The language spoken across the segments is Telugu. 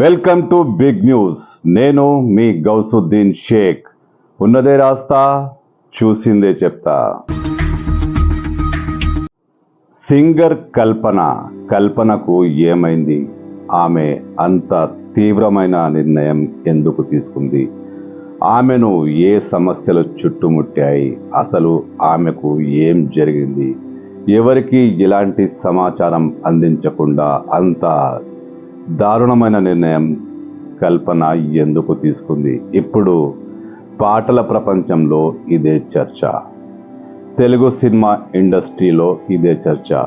Welcome to big news. నేను మీ గౌసుద్దీన్ షేక్. ఉన్నదే రాస్తా చూసిందే చెప్తా. సింగర్ కల్పన కల్పనకు ఏమైంది? ఆమె అంత తీవ్రమైన నిర్ణయం ఎందుకు తీసుకుంది? ఆమెను ఏ సమస్యలు చుట్టుముట్టాయి? అసలు ఆమెకు ఏం జరిగింది? ఎవరికి ఎలాంటి సమాచారం అందించకుండా అంత దారుణమైన నిర్ణయం కల్పన ఎందుకు తీసుకుంది? ఇప్పుడు పాటల ప్రపంచంలో ఇదే చర్చ. తెలుగు సినిమా ఇండస్ట్రీలో ఇదే చర్చ.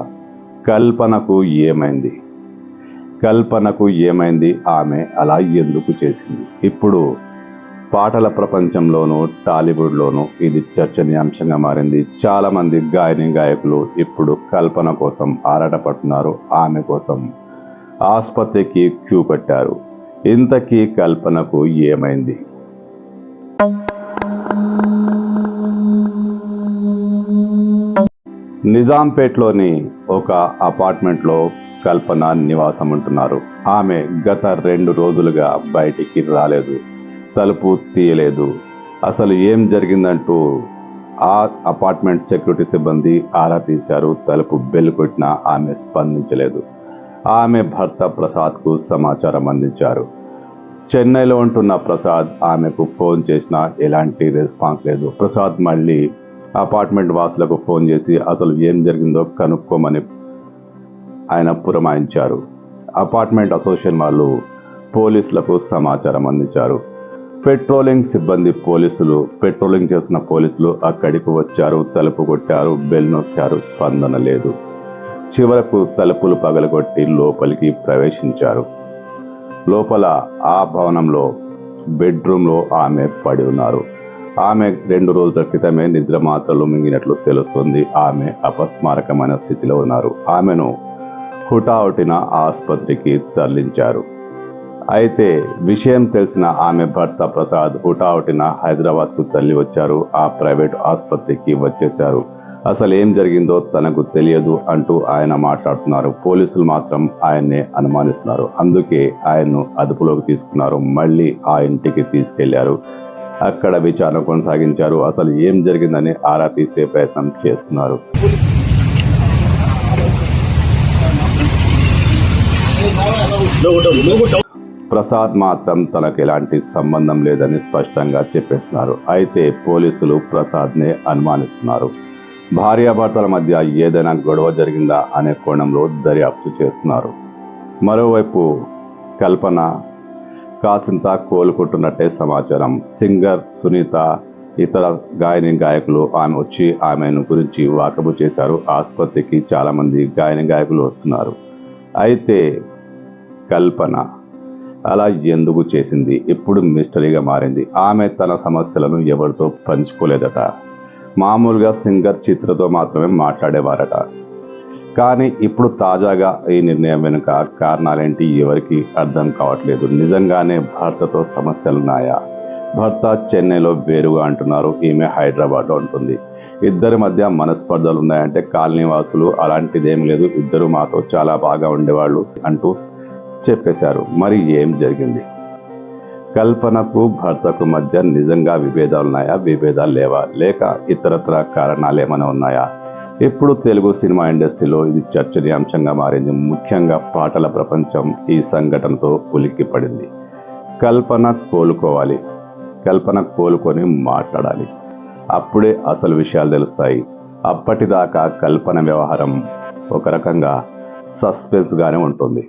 కల్పనకు ఏమైంది? కల్పనకు ఏమైంది? ఆమె అలా ఎందుకు చేసింది? ఇప్పుడు పాటల ప్రపంచంలోనూ టాలీవుడ్లోనూ ఇది చర్చనీయాంశంగా మారింది. చాలామంది గాయని గాయకులు ఇప్పుడు కల్పన కోసం ఆరాటపడుతున్నారు. ఆమె కోసం ఆసుపత్రికి క్యూ కట్టారు ఇంతకీ కల్పనకు ఏమైంది? నిజాంపేట్లోని ఒక అపార్ట్మెంట్లో కల్పన నివాసం ఉంటున్నారు ఆమె గత రెండు రోజులుగా బయటికి రాలేదు. తలుపు తీయలేదు. అసలు ఏం జరిగిందంటూ ఆ అపార్ట్మెంట్ సెక్యూరిటీ సిబ్బంది ఆరా తీశారు. తలుపు బెల్ కొట్టినా ఆమె స్పందించలేదు. ఆమె భర్త ప్రసాద్కు సమాచారం అందించారు. చెన్నైలో ఉంటున్న ప్రసాద్ ఆమెకు ఫోన్ చేసినా ఎలాంటి రెస్పాన్స్ లేదు. ప్రసాద్ మళ్ళీ అపార్ట్మెంట్ వాసులకు ఫోన్ చేసి అసలు ఏం జరిగిందో కనుక్కోమని ఆయన పురమాయించారు. అపార్ట్మెంట్ అసోసియేషన్ వాళ్ళు పోలీసులకు సమాచారం అందించారు. పెట్రోలింగ్ సిబ్బంది పోలీసులు పెట్రోలింగ్ చేసిన పోలీసులు అక్కడికి వచ్చారు తలుపు కొట్టారు బెల్ నొక్కారు స్పందన లేదు. చివరకు తలుపులు పగలగొట్టి లోపలికి ప్రవేశించారు. లోపల ఆ భవనంలో బెడ్రూమ్లో ఆమె పడి ఉన్నారు. ఆమె రెండు రోజుల క్రితమే నిద్ర మాత్రలు మింగినట్లు తెలుస్తుంది ఆమె అపస్మారకమైన స్థితిలో ఉన్నారు. ఆమెను హుటాహుటిన ఆసుపత్రికి తరలించారు. అయితే విషయం తెలిసిన ఆమె భర్త ప్రసాద్ హుటాహుటిన హైదరాబాద్కు తల్లి వచ్చారు ఆ ప్రైవేట్ ఆసుపత్రికి వచ్చేశారు. అసలు ఏం జరిగిందో తనకు తెలియదు అంటూ ఆయన మాట్లాడుతున్నారు. పోలీసులు మాత్రం ఆయన్నే అనుమానిస్తున్నారు. అందుకే ఆయన్ను అదుపులోకి తీసుకున్నారు. మళ్ళీ ఆ ఇంటికి తీసుకెళ్ళారు. అక్కడ విచారణ కొనసాగించారు. అసలు ఏం జరిగిందని ఆరా తీసే ప్రయత్నం చేస్తున్నారు. ప్రసాద్ మాత్రం తనకు ఎలాంటి సంబంధం లేదని స్పష్టంగా చెప్పేస్తున్నారు. అయితే పోలీసులు ప్రసాద్నే అనుమానిస్తున్నారు. భార్యాభర్తల మధ్య ఏదైనా గొడవ జరిగిందా అనే కోణంలో దర్యాప్తు చేస్తున్నారు. మరోవైపు కల్పన కాసింత కోలుకుంటున్నట్టే సమాచారం. సింగర్ సునీత ఇతర గాయని గాయకులు ఆమె వచ్చి ఆమెను గురించి వాకబు చేశారు. ఆసుపత్రికి చాలామంది గాయని గాయకులు వస్తున్నారు. అయితే కల్పన అలా ఎందుకు చేసింది? ఇప్పుడు మిస్టరీగా మారింది. ఆమె తన సమస్యలను ఎవరితో పంచుకోలేదట. మామూలుగా సింగర్ చిత్రతో మాత్రమే మాట్లాడేవారట. కానీ ఇప్పుడు తాజాగా ఈ నిర్ణయం వెనుక కారణాలేంటి ఎవరికి అర్థం కావట్లేదు. నిజంగానే భర్తతో సమస్యలున్నాయా? భర్త చెన్నైలో వేరుగా అంటున్నారు. ఈమె హైదరాబాద్లో ఉంటుంది. ఇద్దరి మధ్య మనస్పర్ధలు ఉన్నాయంటే కాలనీ వాసులు అలాంటిదేం లేదు. ఇద్దరు మాతో చాలా బాగా ఉండేవాళ్ళు అంటూ చెప్పేశారు. మరి ఏం జరిగింది? కల్పనకు భర్తకు మధ్య నిజంగా విభేదాలు ఉన్నాయా? విభేదాలు లేవా? లేక ఇతరత్ర కారణాలు ఏమైనా ఉన్నాయా? ఇప్పుడు తెలుగు సినిమా ఇండస్ట్రీలో ఇది చర్చనీయాంశంగా మారింది. ముఖ్యంగా పాటల ప్రపంచం ఈ సంఘటనతో ఉలిక్కిపడింది కల్పన కోలుకోవాలి. కల్పన కోలుకొని మాట్లాడాలి. అప్పుడే అసలు విషయాలు తెలుస్తాయి. అప్పటిదాకా కల్పన వ్యవహారం ఒక రకంగా సస్పెన్స్గానే ఉంటుంది.